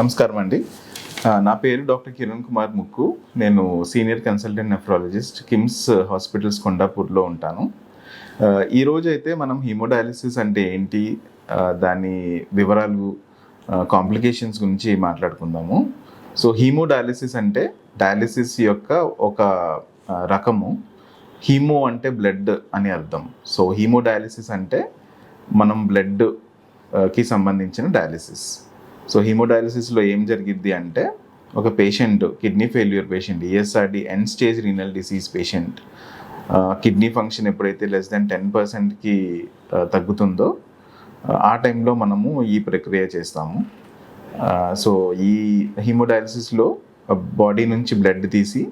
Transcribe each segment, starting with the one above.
నమస్కారం అండి. నా పేరు డాక్టర్ కిరణ్ కుమార్ ముక్కు. నేను senior consultant nephrologist KIMS hospitals కొండాపూర్లో ఉంటాను. ఈరోజు ఈ అయితే మనం హీమోడయాలిసిస్ అంటే ఏంటి? దాని వివరాలు కాంప్లికేషన్స్ గురించి మాట్లాడుకుందాము. సో హీమోడయాలిసిస్ అంటే డయాలిసిస్ యొక్క ఒక రకము. హీమో అంటే బ్లడ్ అని అర్థం. సో హీమోడయాలిసిస్ అంటే మనం బ్లడ్కి సంబంధించిన డయాలిసిస్. సో హీమోడయాలిసిస్లో ఏం జరిగిద్ది అంటే ఒక patient kidney failure patient ESRD end stage renal disease patient kidney function ఎప్పుడైతే లెస్ దెన్ టెన్ పర్సెంట్కి తగ్గుతుందో ఆ, టైంలో మనము ఈ ప్రక్రియ చేస్తాము. సో ఈ హీమోడయాలిసిస్లో బాడీ నుంచి బ్లడ్ తీసి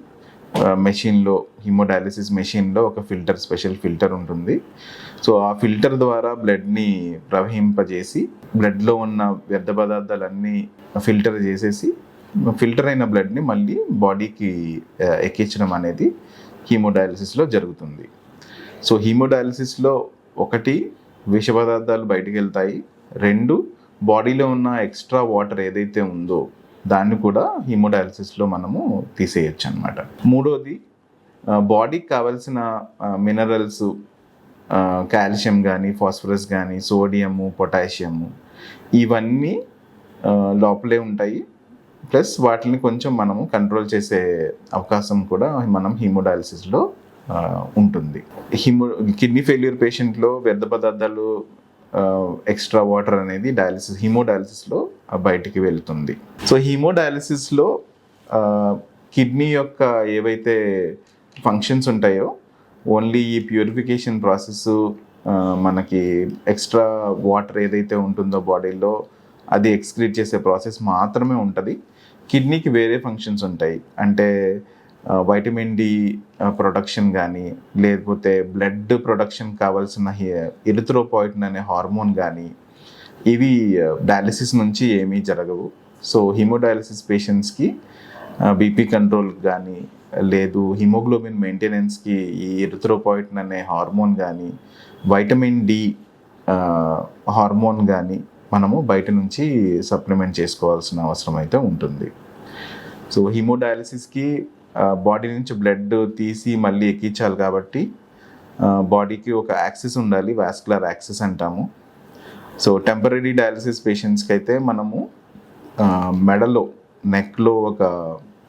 మెషిన్లో హిమోడయాలిసిస్ మెషిన్లో ఒక ఫిల్టర్ స్పెషల్ ఫిల్టర్ ఉంటుంది. సో ఆ ఫిల్టర్ ద్వారా బ్లడ్ని ప్రవహింపజేసి బ్లడ్లో ఉన్న వ్యర్థ పదార్థాలన్నీ ఫిల్టర్ చేసేసి ఫిల్టర్ అయిన బ్లడ్ని మళ్ళీ బాడీకి ఎక్కించడం అనేది హీమోడయాలిసిస్లో జరుగుతుంది. సో హీమోడయాలిసిస్లో ఒకటి విష పదార్థాలు బయటికి వెళ్తాయి రెండు బాడీలో ఉన్న ఎక్స్ట్రా వాటర్ ఏదైతే ఉందో దాన్ని కూడా హిమోడయాలసిస్లో మనము తీసేయచ్చు అనమాట మూడోది బాడీకి కావాల్సిన మినరల్స్ కాల్షియం కానీ ఫాస్ఫరస్ కానీ సోడియము పొటాషియము ఇవన్నీ లోపలే ఉంటాయి. ప్లస్ వాటిని కొంచెం మనము కంట్రోల్ చేసే అవకాశం కూడా మనం హీమోడయాలిసిస్లో ఉంటుంది. హిమో కిడ్నీ ఫెయిల్యూర్ పేషెంట్లో వ్యర్థ పదార్థాలు ఎక్స్ట్రా వాటర్ అనేది డయాలిసిస్ హీమోడయాలిసిస్లో బయటికి వెళ్తుంది. సో హీమోడయాలిసిస్లో కిడ్నీ యొక్క ఏవైతే ఫంక్షన్స్ ఉంటాయో ఓన్లీ ఈ ప్యూరిఫికేషన్ ప్రాసెస్ మనకి ఎక్స్ట్రా వాటర్ ఏదైతే ఉంటుందో బాడీలో అది ఎక్స్క్రీట్ చేసే ప్రాసెస్ మాత్రమే ఉంటుంది. కిడ్నీకి వేరే ఫంక్షన్స్ ఉంటాయి. అంటే వైటమిన్ డి ప్రొడక్షన్ కానీ లేకపోతే బ్లడ్ ప్రొడక్షన్ కావాల్సిన ఎరిథ్రోపాయిటిన్ అనే హార్మోన్ కానీ ఇవి డయాలసిస్ నుంచి ఏమీ జరగవు. సో హిమోడయాలసిస్ పేషెంట్స్కి బీపీ కంట్రోల్ కానీ లేదు హిమోగ్లోబిన్ మెయింటెనెన్స్కి ఈ ఎరిథ్రోపాయిటిన్ అనే హార్మోన్ కానీ వైటమిన్ డి హార్మోన్ కానీ మనము బయట నుంచి సప్లిమెంట్ చేసుకోవాల్సిన అవసరం అయితే ఉంటుంది. సో హిమోడయాలసిస్కి బాడీ నుంచి బ్లడ్ తీసి మళ్ళీ ఎక్కించాలి కాబట్టి బాడీకి ఒక యాక్సెస్ ఉండాలి వాస్కులర్ యాక్సెస్ అంటాము. సో టెంపరీ డయాలసిస్ పేషెంట్స్కి అయితే మనము మెడలో నెక్లో ఒక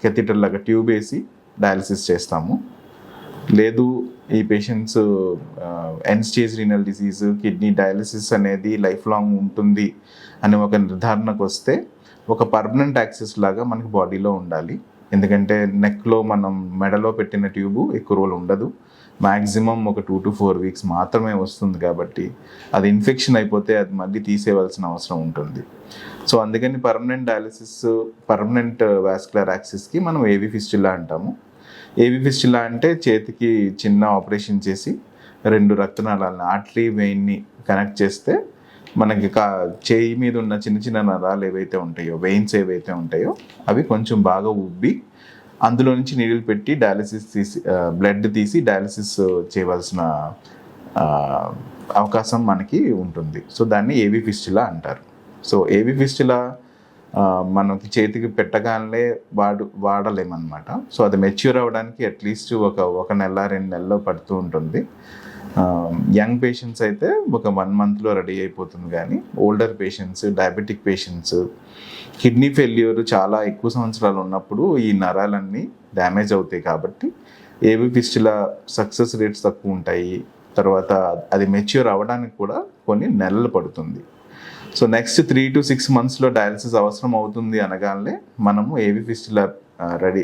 కెథిటర్ లాగా ట్యూబ్ వేసి డయాలసిస్ చేస్తాము. లేదు ఈ patients end stage renal disease kidney dialysis అనేది లైఫ్ లాంగ్ ఉంటుంది అనే ఒక నిర్ధారణకు వస్తే ఒక పర్మనెంట్ యాక్సెస్ లాగా మనకి బాడీలో ఉండాలి. ఎందుకంటే నెక్లో మనం మెడలో పెట్టిన ట్యూబు ఎక్కువ రోజులు ఉండదు. మ్యాక్సిమం ఒక టూ టు ఫోర్ వీక్స్ మాత్రమే వస్తుంది కాబట్టి అది ఇన్ఫెక్షన్ అయిపోతే అది మళ్ళీ తీసేయవలసిన అవసరం ఉంటుంది. సో అందుకని పర్మనెంట్ డయాలసిస్ పర్మనెంట్ వాస్కులర్ యాక్సిస్కి మనం ఏవి ఫిస్టిల్లా అంటాము. ఏవి ఫిస్టిల్లా అంటే చేతికి చిన్న ఆపరేషన్ చేసి రెండు రక్తనాళాలను ఆర్టరీ వెయిన్ని కనెక్ట్ చేస్తే మనకి కా చేయి మీద ఉన్న చిన్న చిన్న నరాలు ఏవైతే ఉంటాయో వెయిన్స్ ఏవైతే ఉంటాయో అవి కొంచెం బాగా ఉబ్బి అందులో నుంచి నీళ్ళు పెట్టి డయాలసిస్ తీసి బ్లడ్ తీసి డయాలసిస్ చేయవలసిన అవకాశం మనకి ఉంటుంది. సో దాన్ని ఏవి ఫిస్టులా అంటారు. సో ఏవి ఫిస్టులా మనకి చేతికి పెట్టగానే వాడు వాడలేమన్నమాట. సో అది మెచ్యూర్ అవ్వడానికి అట్లీస్ట్ ఒక ఒక నెల రెండు నెలల్లో పడుతూ ఉంటుంది. Um, యంగ్ పేషెంట్స్ అయితే ఒక వన్ మంత్లో రెడీ అయిపోతుంది కానీ older patients diabetic patients kidney failure చాలా ఎక్కువ సంవత్సరాలు ఉన్నప్పుడు ఈ నరాలన్నీ డ్యామేజ్ అవుతాయి కాబట్టి ఏవి ఫిస్టుల సక్సెస్ రేట్స్ తక్కువ ఉంటాయి. తర్వాత అది మెచ్యూర్ అవ్వడానికి కూడా కొన్ని నెలలు పడుతుంది. So next three to six మంత్స్లో డయాలసిస్ అవసరం అవుతుంది అనగానే మనము ఏవి ఫిస్టుల రెడీ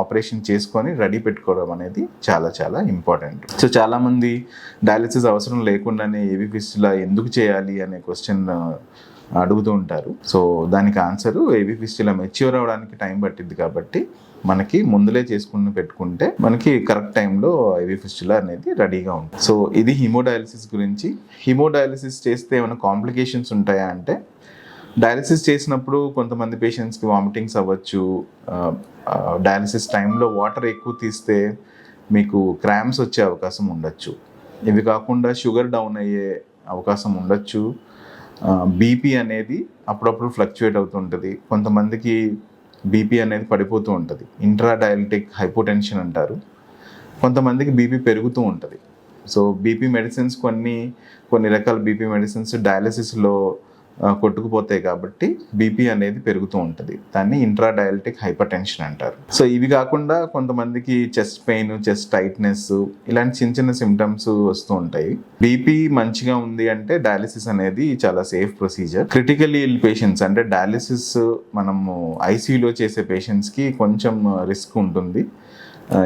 ఆపరేషన్ చేసుకొని రెడీ పెట్టుకోవడం అనేది చాలా చాలా ఇంపార్టెంట్. సో చాలామంది డయాలసిస్ అవసరం లేకుండానే ఏవి ఫిస్టులా ఎందుకు చేయాలి అనే క్వశ్చన్ అడుగుతూ ఉంటారు. సో దానికి ఆన్సర్ ఏవి ఫిస్టులా మెచ్యూర్ అవ్వడానికి టైం పట్టింది కాబట్టి మనకి ముందులే చేసుకుని పెట్టుకుంటే మనకి కరెక్ట్ టైంలో ఐవి ఫిస్టులా అనేది రెడీగా ఉంటుంది. సో ఇది హిమోడయాలిసిస్ గురించి. హిమోడయాలిసిస్ చేస్తే ఏమైనా కాంప్లికేషన్స్ ఉంటాయా అంటే డయాలసిస్ చేసినప్పుడు కొంతమంది పేషెంట్స్కి వామిటింగ్స్ అవ్వచ్చు. డయాలసిస్ టైంలో వాటర్ ఎక్కువ తీస్తే మీకు క్రామ్స్ వచ్చే అవకాశం ఉండొచ్చు. ఇవి కాకుండా షుగర్ డౌన్ అయ్యే అవకాశం ఉండొచ్చు. బీపీ అనేది అప్పుడప్పుడు ఫ్లక్చుయేట్ అవుతుంటుంది కొంతమందికి బీపీ అనేది పడిపోతూ ఉంటుంది. ఇంట్రా డయాలిటిక్ హైపోటెన్షన్ అంటారు. కొంతమందికి బీపీ పెరుగుతూ ఉంటుంది. సో బీపీ మెడిసిన్స్ కొన్ని కొన్ని రకాల బీపీ మెడిసిన్స్ డయాలసిస్లో కొట్టుకుపోతాయి కాబట్టి బీపీ అనేది పెరుగుతూ ఉంటుంది. దాన్ని ఇంట్రాడయాలిటిక్ హైపర్ టెన్షన్ అంటారు. సో ఇవి కాకుండా కొంతమందికి చెస్ట్ పెయిన్ చెస్ట్ టైట్నెస్ ఇలాంటి చిన్న చిన్న సిమ్టమ్స్ వస్తూ ఉంటాయి. బీపీ మంచిగా ఉంది అంటే డయాలిసిస్ అనేది చాలా safe procedure. Critical ill patients అంటే డయాలిసిస్ మనము ఐసీయూలో చేసే పేషెంట్స్కి కొంచెం రిస్క్ ఉంటుంది.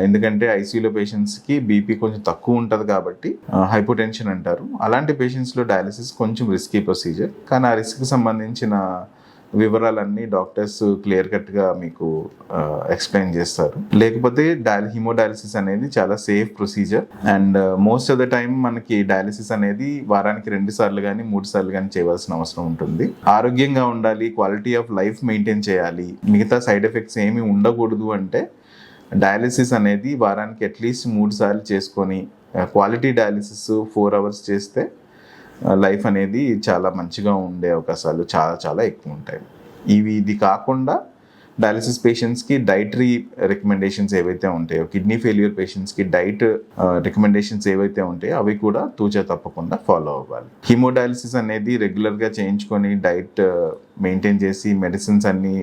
ఎందుకంటే ఐసీయూలో పేషెంట్స్కి బీపీ కొంచెం తక్కువ ఉంటుంది కాబట్టి హైపోటెన్షన్ అంటారు. అలాంటి పేషెంట్స్లో డయాలసిస్ కొంచెం రిస్కీ ప్రొసీజర్ కానీ ఆ రిస్క్కి సంబంధించిన వివరాలన్నీ డాక్టర్స్ క్లియర్ కట్గా మీకు ఎక్స్ప్లెయిన్ చేస్తారు. లేకపోతే డయాలి హిమోడయాలిసిస్ అనేది చాలా safe procedure and most of the time మనకి డయాలిసిస్ అనేది వారానికి రెండు సార్లు కానీ మూడు సార్లు కానీ చేయవలసిన అవసరం ఉంటుంది. ఆరోగ్యంగా ఉండాలి క్వాలిటీ ఆఫ్ లైఫ్ మెయింటైన్ చేయాలి. మిగతా సైడ్ ఎఫెక్ట్స్ ఏమి ఉండకూడదు అంటే డయాలిసిస్ అనేది వారానికి అట్లీస్ట్ మూడు సార్లు చేసుకొని క్వాలిటీ డయాలిసిస్ ఫోర్ అవర్స్ చేస్తే లైఫ్ అనేది చాలా మంచిగా ఉండే అవకాశాలు చాలా చాలా ఎక్కువ ఉంటాయి. ఇవి ఇది కాకుండా డయాలిసిస్ పేషెంట్స్కి డైటరీ రికమెండేషన్స్ ఏవైతే ఉంటాయో కిడ్నీ ఫెయిల్యూర్ పేషెంట్స్కి డైట్ రికమెండేషన్స్ ఏవైతే ఉంటాయో అవి కూడా తూచా తప్పకుండా ఫాలో అవ్వాలి. హీమోడయాలిసిస్ అనేది రెగ్యులర్గా చేయించుకొని డైట్ మెయింటైన్ చేసి మెడిసిన్స్ అన్నీ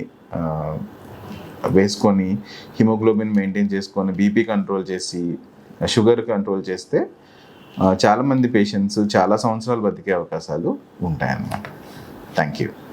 వేసుకొని హిమోగ్లోబిన్ మెయింటైన్ చేసుకొని బీపీ కంట్రోల్ చేసి షుగర్ కంట్రోల్ చేస్తే చాలామంది పేషెంట్స్ చాలా సంవత్సరాలు బతికే అవకాశాలు ఉంటాయన్నమాట. Thank you